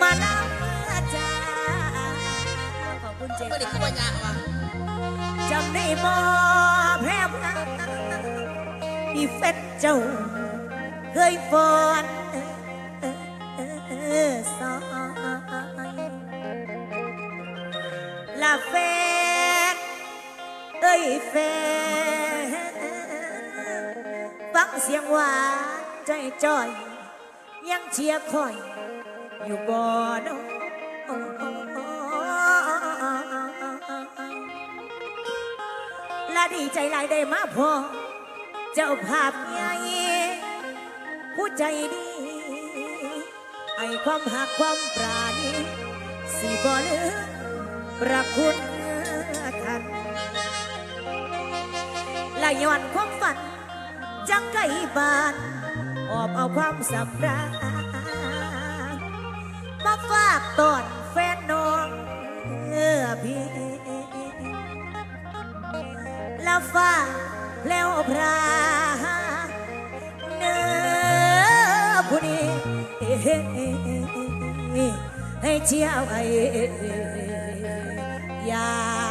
มาแล้วจ้าขอบคุณเจ๊ไม่ได้คู่ปัญญาวะจำได้บ่แพ้พระมีเฟซเจ้าเคยฟอนสอนลาเฟซเอ้ยเฟซฟังเสียงหวานใจจ่อย ยังเชียร์คอย อยู่บ่อนและดีใจหลายได้มาพอ เจ้าภาพใหญ่ผู้ใจดีไอความหักความปราณีสีบ่ลืมประคุณท่านและย้อนความฝันจังไก่บาน อบเอาความสำราญมาฝากตอนแฟนน้องเออพี่ละฟ้าแล้วพระเนื้อผู้นี้ให้เที่ยวไอ้ยา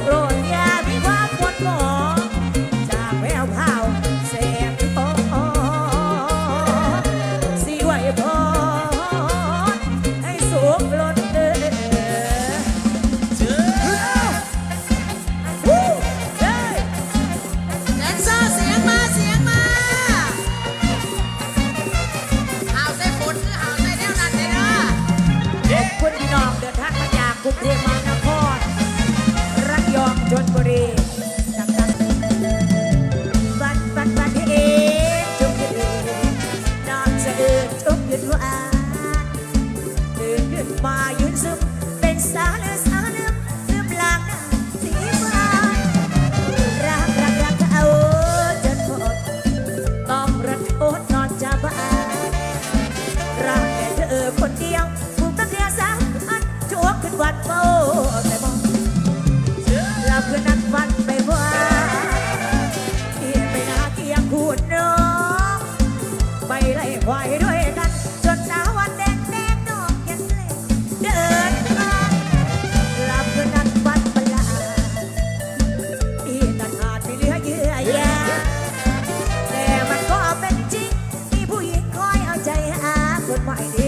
돌아와 my.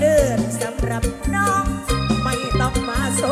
เดินสำหรับน้อง ไม่ต้องมาโซ